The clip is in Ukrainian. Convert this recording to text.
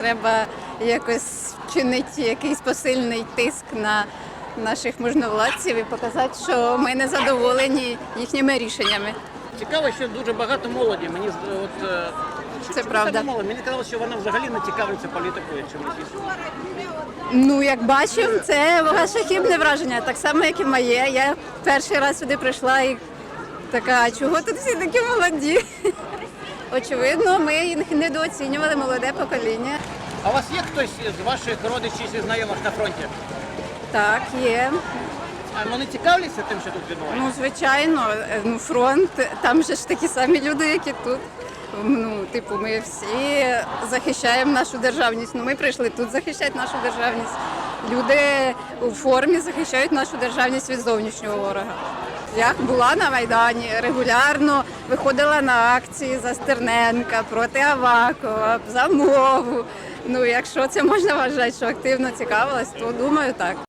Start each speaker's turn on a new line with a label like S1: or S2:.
S1: Треба якось чинити якийсь посильний тиск на наших можновладців і показати, що ми не задоволені їхніми рішеннями.
S2: Цікаво, що дуже багато молоді. Мені от е,
S1: Це правда.
S2: саме? Мені казалось, що вона взагалі не цікавиться політикою чимось.
S1: Ну, як бачимо, це ваше хибне враження, так само, як і моє. Я перший раз сюди прийшла і така, чого тут всі такі молоді? Очевидно, ми недооцінювали молоде покоління.
S2: А у вас є хтось з ваших родичів чи знайомих на фронті?
S1: Так, є.
S2: А вони цікавляться тим, що тут відбувається?
S1: Ну, звичайно, е, ну фронт, там же ж такі самі люди, як і тут. Ну, типу, ми всі захищаємо нашу державність. Ну, ми прийшли тут захищати нашу державність. Люди у формі захищають нашу державність від зовнішнього ворога. Я була на Майдані регулярно, виходила на акції за Стерненка, проти Авакова, за мову. Ну, якщо це можна вважати, що активно цікавилась, то думаю так.